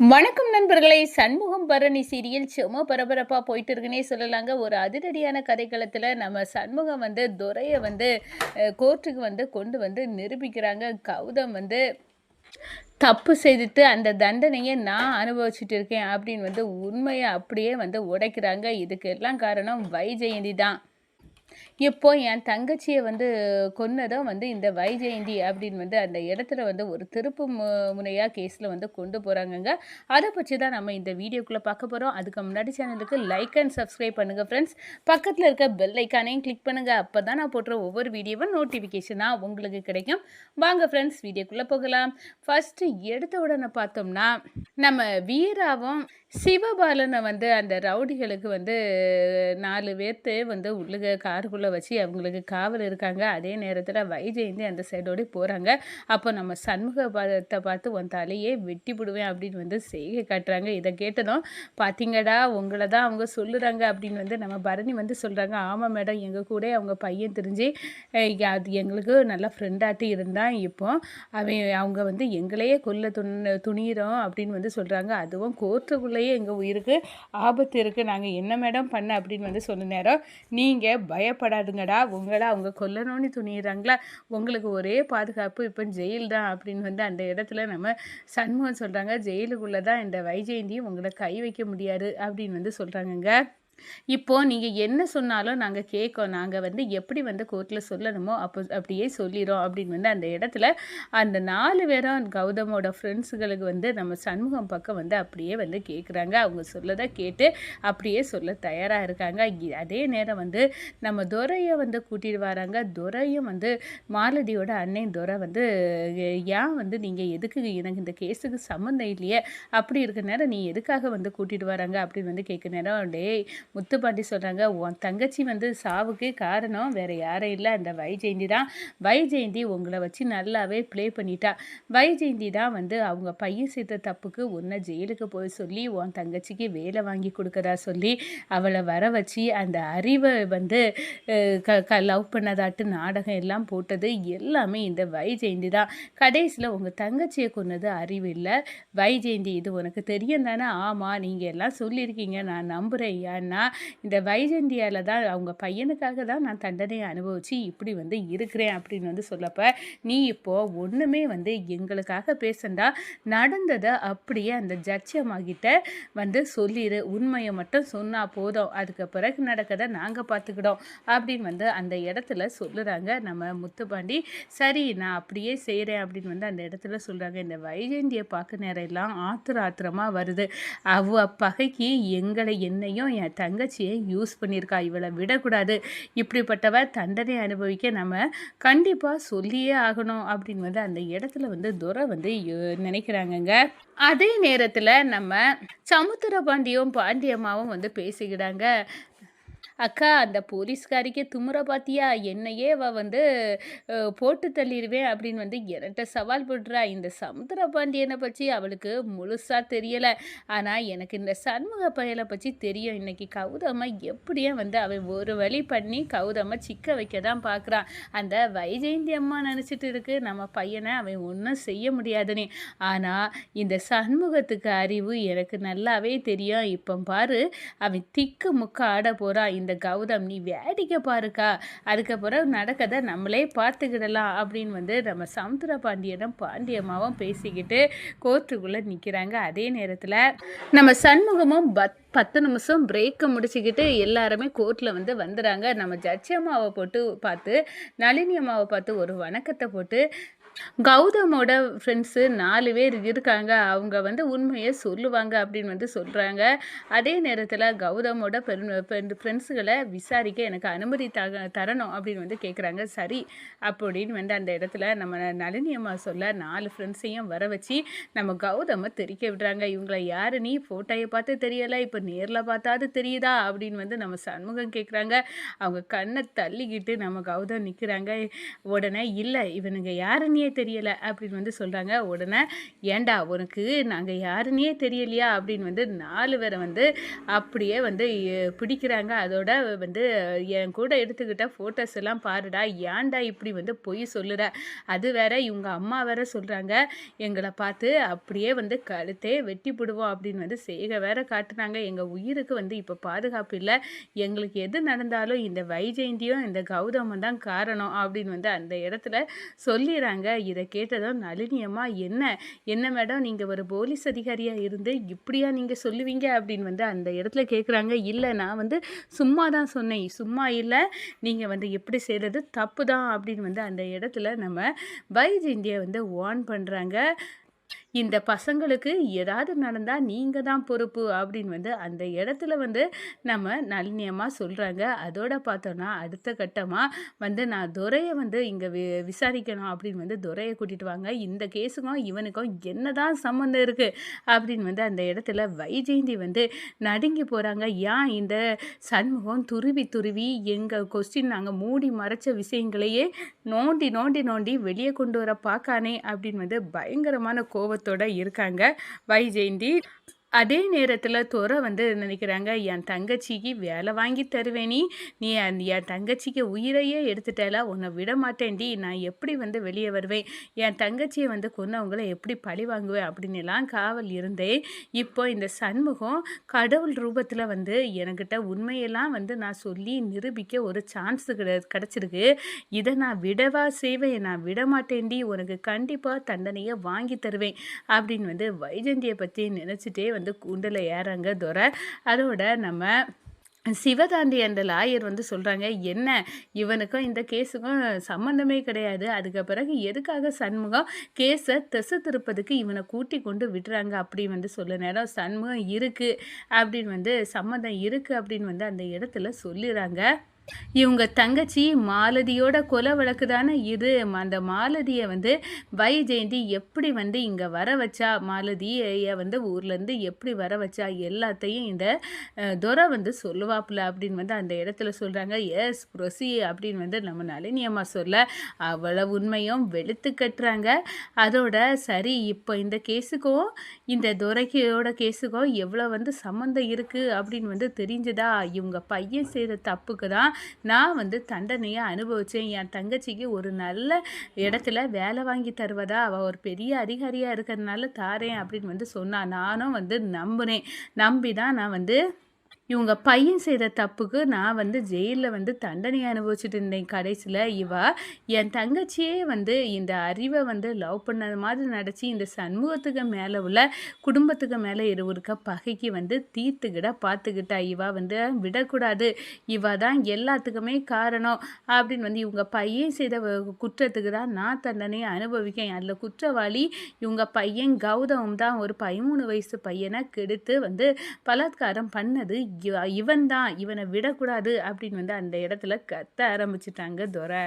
வணக்கம் நண்பர்களை. சண்முகம் பரணி சீரியல் சும்மா பரபரப்பாக போயிட்டு இருக்குன்னே சொல்லலாங்க. ஒரு அதிரடியான கதைக்களத்தில் நம்ம சண்முகம் வந்து துரையை வந்து கோர்ட்டுக்கு வந்து கொண்டு வந்து நிரூபிக்கிறாங்க. கௌதம் வந்து தப்பு செய்துட்டு அந்த தண்டனையை நான் அனுபவிச்சுட்டு இருக்கேன் அப்படின்னு வந்து உண்மையை அப்படியே வந்து உடைக்கிறாங்க. இதுக்கு எல்லாம் காரணம் வைஜெயந்தி தான். இப்போ என் தங்கச்சியை வந்து கொன்னதும் வந்து இந்த வைஜெயந்தி அப்படின்னு வந்து அந்த இடத்துல வந்து ஒரு திருப்பு மு முனையாக கேஸில் வந்து கொண்டு போகிறாங்கங்க அதை பற்றி தான் நம்ம இந்த வீடியோக்குள்ளே பார்க்க போகிறோம் அதுக்கு முன்னாடி சேனலுக்கு லைக் அண்ட் சப்ஸ்கிரைப் பண்ணுங்கள் ஃப்ரெண்ட்ஸ் பக்கத்தில் இருக்க பெல் ஐக்கானையும் கிளிக் பண்ணுங்கள் அப்போ தான் நான் போடுற ஒவ்வொரு வீடியோவும் நோட்டிஃபிகேஷனாக உங்களுக்கு கிடைக்கும். வாங்க ஃப்ரெண்ட்ஸ் வீடியோக்குள்ளே போகலாம். ஃபஸ்ட்டு எடுத்த உடனே பார்த்தோம்னா நம்ம வீராவும் சிவபாலனை வந்து அந்த ரவுடிகளுக்கு வந்து நாலு பேர்த்து வந்து உள்ளுக காருக்குள்ளே வச்சு அவங்களுக்கு காவல் இருக்காங்க. அதே நேரத்தில் வைஜெயந்தி அந்த சைடோடு போகிறாங்க அப்போ நம்ம சண்முக பாதத்தை பார்த்து உன் தலையே வெட்டி விடுவேன் அப்படின்னு வந்து செய்கை காட்டுறாங்க. இதை கேட்டதும் பார்த்தீங்கடா உங்களை தான் அவங்க சொல்லுறாங்க அப்படின்னு வந்து நம்ம பரணி வந்து சொல்கிறாங்க ஆமாம் மேடம் எங்கள் கூட அவங்க பையன் தெரிஞ்சு அது எங்களுக்கு நல்ல ஃப்ரெண்டாட்டி இருந்தான். இப்போ அவன் அவங்க வந்து எங்களையே கொல்ல துணி துணியிறோம் அப்படின்னு வந்து சொல்கிறாங்க அதுவும் கோர்ட்டுக்குள்ளேயே எங்கள் உயிருக்கு ஆபத்து இருக்குது நாங்கள் என்ன மேடம் பண்ண அப்படின்னு வந்து சொன்ன நேரம் நீங்கள் பயப்படாதுங்கடா உங்களை அவங்க கொல்லணும்னு துணியிறாங்களா? உங்களுக்கு ஒரே பாதுகாப்பு இப்போ ஜெயில் தான் அப்படின்னு வந்து அந்த இடத்துல நம்ம சண்முகம் சொல்கிறாங்க ஜெயிலுக்குள்ளே தான் இந்த வைஜெயந்தியும் உங்களை கை வைக்க முடியாது அப்படின்னு வந்து சொல்கிறாங்கங்க இப்போது நீங்கள் என்ன சொன்னாலும் நாங்கள் கேட்கோம் நாங்கள் வந்து எப்படி வந்து கோர்ட்டில் சொல்லணுமோ அப்போ அப்படியே சொல்லிடுறோம் அப்படின்னு வந்து அந்த இடத்துல அந்த நாலு பேரும் கௌதமோட ஃப்ரெண்ட்ஸுகளுக்கு வந்து நம்ம சண்முகம் பக்கம் வந்து அப்படியே வந்து கேட்குறாங்க அவங்க சொல்லதை கேட்டு அப்படியே சொல்ல தயாராக இருக்காங்க. அதே நேரம் வந்து நம்ம துரையை வந்து கூட்டிகிட்டு வராங்க. துரையும் வந்து மாலதியோட அண்ணன் துரை வந்து ஏன் வந்து நீங்கள் எதுக்கு எனக்கு இந்த கேஸுக்கு சம்மந்தம் இல்லையே? அப்படி இருக்க நேரம் நீ எதுக்காக வந்து கூட்டிகிட்டு வராங்க? அப்படின்னு வந்து கேட்க நேரம் டேய் முத்துப்பாண்டி சொல்கிறாங்க உன் தங்கச்சி வந்து சாவுக்கு காரணம் வேறு யாரும் இல்லை. அந்த வைஜெயந்தி தான். வைஜெயந்தி உங்களை வச்சு நல்லாவே ப்ளே பண்ணிட்டா. வைஜெயந்தி தான் வந்து அவங்க பையன் செய்த தப்புக்கு உன்னை ஜெயிலுக்கு போய் சொல்லி உன் தங்கச்சிக்கு வேலை வாங்கி கொடுக்கறா சொல்லி அவளை வர வச்சு அந்த அறிவை வந்து க க லவ் பண்ணதாட்டு நாடகம் எல்லாம் போட்டது எல்லாமே இந்த வைஜெயந்தி தான். கடைசியில் உங்கள் தங்கச்சியை கொன்னது அறிவு இல்லை. வைஜெயந்தி இது உனக்கு தெரியும் தானே ஆமாம் நீங்கள் எல்லாம் சொல்லியிருக்கீங்க. நான் நம்புகிறேன் ஏன்னா இந்த வைஜந்தியாவில் தான் அவங்க பையனுக்காக தான் நான் தண்டனையை அனுபவித்து இப்படி வந்து இருக்கிறேன் அப்படின்னு வந்து சொல்லப்போ நீ இப்போது ஒன்றுமே வந்து எங்களுக்காக பேசண்டா நடந்ததை அப்படியே அந்த ஜட்ஜம்மாகிட்ட வந்து சொல்லிடு உண்மையை மட்டும் சொன்னால் போதும். அதுக்கு பிறகு நடக்கதை நாங்கள் பார்த்துக்கிட்டோம் அப்படின்னு வந்து அந்த இடத்துல சொல்லுறாங்க நம்ம முத்துப்பாண்டி. சரி நான் அப்படியே செய்கிறேன் அப்படின்னு வந்து அந்த இடத்துல சொல்கிறாங்க இந்த வைஜெயந்தியை பார்க்க நேரம் எல்லாம் ஆத்திர ஆத்திரமாக வருது. அவ பகைக்கு எங்களை என்னையும் என் தங்கச்சியை யூஸ் பண்ணியிருக்கா. இவளை விடக்கூடாது. இப்படிப்பட்டவ தண்டனை அனுபவிக்க நம்ம கண்டிப்பாக சொல்லியே ஆகணும் அப்படின்னு வந்து அந்த இடத்துல வந்து துரை வந்து யோ- நினைக்கிறாங்கங்க. அதே நேரத்தில் நம்ம சமுத்திர பாண்டியும் பாண்டியம்மாவும் வந்து பேசிக்கிட்டாங்க அக்கா அந்த போலீஸ்காரிக்கே துமுற பாத்தியா? என்னையே அவ வந்து போட்டு தள்ளிடுவேன் அப்படின்னு வந்து என்கிட்ட சவால் போடுறா. இந்த சமுத்திர பாண்டியனை பற்றி அவளுக்கு முழுசாக தெரியலை. ஆனால் எனக்கு இந்த சண்முக பயலை பற்றி தெரியும். இன்னைக்கு கௌதம எப்படியே வந்து அவன் ஒரு வழி பண்ணி கௌதம சிக்க வைக்க தான் பார்க்குறான் அந்த வைஜெயந்தி அம்மா நினச்சிட்டு இருக்கு. நம்ம பையனை அவன் ஒன்றும் செய்ய முடியாதுன்னு ஆனால் இந்த சண்முகத்துக்கு அறிவு எனக்கு நல்லாவே தெரியும். இப்போ பாரு அவன் திக்கு முக்க ஆட போகிறான் இந்த கௌதம் நீ வேடிக்கை பாருக்கா அதுக்கப்புறம் நடக்கதை நம்மளே பார்த்துக்கிடலாம் அப்படின்னு வந்து நம்ம சமுத்திர பாண்டியனும் பாண்டியம்மாவும் பேசிக்கிட்டு கோர்ட்டுக்குள்ளே நிற்கிறாங்க அதே நேரத்தில் நம்ம சண்முகமும் பத் பத்து நிமிஷம் பிரேக்கை முடிச்சுக்கிட்டு எல்லாருமே கோர்ட்டில் வந்து வந்துடுறாங்க நம்ம ஜட்ஜி அம்மாவை போட்டு பார்த்து நளினி அம்மாவை பார்த்து ஒரு வணக்கத்தை போட்டு கௌதமோட ஃப்ரெண்ட்ஸு நாலு பேர் இருக்காங்க. அவங்க வந்து உண்மையை சொல்லுவாங்க அப்படின்னு வந்து சொல்கிறாங்க அதே நேரத்தில் கௌதமோட ஃப்ரெண்ட்ஸுகளை விசாரிக்க எனக்கு அனுமதி த தரணும் அப்படின்னு வந்து கேட்குறாங்க சரி அப்படின்னு வந்து அந்த இடத்துல நம்ம நளினியம்மா சொல்ல நாலு ஃப்ரெண்ட்ஸையும் வர வச்சு நம்ம கௌதமை தெரிக்க விடுறாங்க. இவங்களை யாரு? நீ ஃபோட்டோயை பார்த்து தெரியலை இப்போ நேரில் பார்த்தாது தெரியுதா? அப்படின்னு வந்து நம்ம சண்முகம் கேட்குறாங்க அவங்க கண்ணை தள்ளிக்கிட்டு நம்ம கௌதம் நிற்கிறாங்க உடனே இல்லை இவனுங்க யாருன்னு யாருன்னே தெரியல அப்படின்னு வந்து சொல்கிறாங்க உடனே ஏன்டா உனக்கு நாங்கள் யாருன்னே தெரியலையா? அப்படின்னு வந்து நாலு பேரை வந்து அப்படியே வந்து பிடிக்கிறாங்க. அதோட வந்து என் கூட எடுத்துக்கிட்ட ஃபோட்டோஸ் எல்லாம் பாருடா ஏன்டா இப்படி வந்து பொய் சொல்லுற? அது வேற இவங்க அம்மா வேற சொல்கிறாங்க எங்களை பார்த்து அப்படியே வந்து கழுத்தே வெட்டி போடுவோம் அப்படின்னு வந்து செய்க வேற காட்டுனாங்க. எங்கள் உயிருக்கு வந்து இப்போ பாதுகாப்பு இல்லை. எங்களுக்கு எது நடந்தாலும் இந்த வைஜெயந்தியும் இந்த கௌதமும் தான் காரணம் அப்படின்னு வந்து அந்த இடத்துல சொல்லிடுறாங்க இதை கேட்டதும் நளினியம்மா என்ன? என்ன மேடம்? நீங்கள் ஒரு போலீஸ் அதிகாரியாக இருந்து இப்படியா நீங்கள் சொல்லுவீங்க? அப்படின்னு வந்து அந்த இடத்துல கேட்குறாங்க இல்லை நான் வந்து சும்மா தான் சொன்னேன். சும்மா இல்லை. நீங்கள் வந்து எப்படி செய்கிறது தப்பு தான் அப்படின்னு வந்து அந்த இடத்துல நம்ம வைஜெயந்தியை வந்து வார்ன் பண்ணுறாங்க இந்த பசங்களுக்கு ஏதாவது நடந்தால் நீங்கள் தான் பொறுப்பு அப்படின்னு வந்து அந்த இடத்துல வந்து நம்ம நளினியமாக சொல்கிறாங்க அதோட பார்த்தோன்னா அடுத்த கட்டமாக வந்து நான் துரையை வந்து இங்கே வி விசாரிக்கணும் அப்படின்னு வந்து துரையை கூட்டிகிட்டு வாங்க. இந்த கேஸுக்கும் இவனுக்கும் என்ன தான் சம்மந்தம் இருக்குது அப்படின்னு வந்து அந்த இடத்துல வைஜெயந்தி வந்து நடுங்கி போகிறாங்க ஏன் இந்த சண்முகம் துருவி துருவி எங்கள் கொஸ்டின் நாங்கள் மூடி மறைச்ச விஷயங்களையே நோண்டி நோண்டி நோண்டி வெளியே கொண்டு வர பார்க்கானே அப்படின்னு வந்து பயங்கரமான கோபத்தோட இருக்காங்க. வைஜெயந்தி அதே நேரத்தில் துறை வந்து நினைக்கிறாங்க என் தங்கச்சிக்கு வேலை வாங்கி தருவேனி. நீ அந்த என் தங்கச்சிக்கு உயிரையே எடுத்துட்டேல உன்னை விட மாட்டேன்டி. நான் எப்படி வந்து வெளியே வருவேன்? என் தங்கச்சியை வந்து கொன்னவங்கள எப்படி பழி வாங்குவேன்? அப்படின்னு எல்லாம் காவல் இருந்தேன் இப்போ இந்த சண்முகம் கடவுள் ரூபத்தில் வந்து என்கிட்ட உண்மையெல்லாம் வந்து நான் சொல்லி நிரூபிக்க ஒரு சான்ஸ் கிட கிடச்சிருக்கு. இதை நான் விடவா செய்வேன்? நான் விட மாட்டேன்டி. உனக்கு கண்டிப்பாக தண்டனையை வாங்கி தருவேன். அப்படின்னு வந்து வைஜந்தியை பற்றி நினச்சிட்டே வந்து வந்து கூண்டில் ஏறாங்க துரை. அதோட நம்ம சிவதாண்டி அந்த லாயர் வந்து சொல்கிறாங்க என்ன? இவனுக்கும் இந்த கேஸுக்கும் சம்மந்தமே கிடையாது. அதுக்கு பிறகு எதுக்காக சண்முகம் கேஸை திசை திருப்பதுக்கு இவனை கூட்டி கொண்டு விடுறாங்க? அப்படின்னு வந்து சொல்ல நேரம் சண்முகம் இருக்குது அப்படின்னு வந்து சம்மந்தம் இருக்குது அப்படின்னு வந்து அந்த இடத்துல சொல்லிடுறாங்க இவங்க தங்கச்சி மாலதியோட கொலை வழக்கு தானே இது? அந்த மாலதியை வந்து வை ஜெயந்தி எப்படி வந்து இங்கே வர வச்சா? மாலதியை வந்து ஊர்லேருந்து எப்படி வர வச்சா? எல்லாத்தையும் இந்த துரை வந்து சொல்லுவாப்புல அப்படின்னு வந்து அந்த இடத்துல சொல்கிறாங்க எஸ் ப்ரொசி அப்படின்னு வந்து நம்ம நளினியம்மா சொல்ல அவ்வளவு உண்மையும் வெளுத்து கட்டுறாங்க. அதோட சரி இப்போ இந்த கேஸுக்கும் இந்த துரைக்கியோட கேஸுக்கும் எவ்வளோ வந்து சம்மந்தம் இருக்குது அப்படின்னு வந்து தெரிஞ்சதா? இவங்க பையன் செய்த தப்புக்கு தான் நான் வந்து தண்டனையை அனுபவித்தேன் என் தங்கச்சிக்கு ஒரு நல்ல இடத்துல வேலை வாங்கி தருவதா? அவள் ஒரு பெரிய அதிகாரியாக இருக்கிறதுனால தாரேன் அப்படின்னு வந்து சொன்னா நானும் வந்து நம்புனேன். நம்பி தான் நான் வந்து இவங்க பையன் செய்த தப்புக்கு நான் வந்து ஜெயிலில் வந்து தண்டனை அனுபவிச்சுட்டு இருந்தேன் கடைசியில். இவ என் தங்கச்சியே வந்து இந்த அறிவை வந்து லவ் பண்ணது மாதிரி நடிச்சு இந்த சண்முகத்துக்கு மேலே உள்ள குடும்பத்துக்கு மேலே இருக்க பகைக்கு வந்து தீர்த்துக்கிட பார்த்துக்கிட்டா இவ வந்து விடக்கூடாது. இவ தான் எல்லாத்துக்குமே காரணம் அப்படின்னு வந்து இவங்க பையன் செய்த குற்றத்துக்கு தான் நான் தண்டனையை அனுபவிக்கேன். அதில் குற்றவாளி இவங்க பையன் கௌதம் தான் ஒரு பதிமூணு வயசு பையனை கெடுத்து வந்து பலாத்காரம் பண்ணது இவன் தான் இவனை விடக்கூடாது அப்படின்னு வந்து அந்த இடத்துல கத்த ஆரம்பிச்சிட்டாங்க துரை.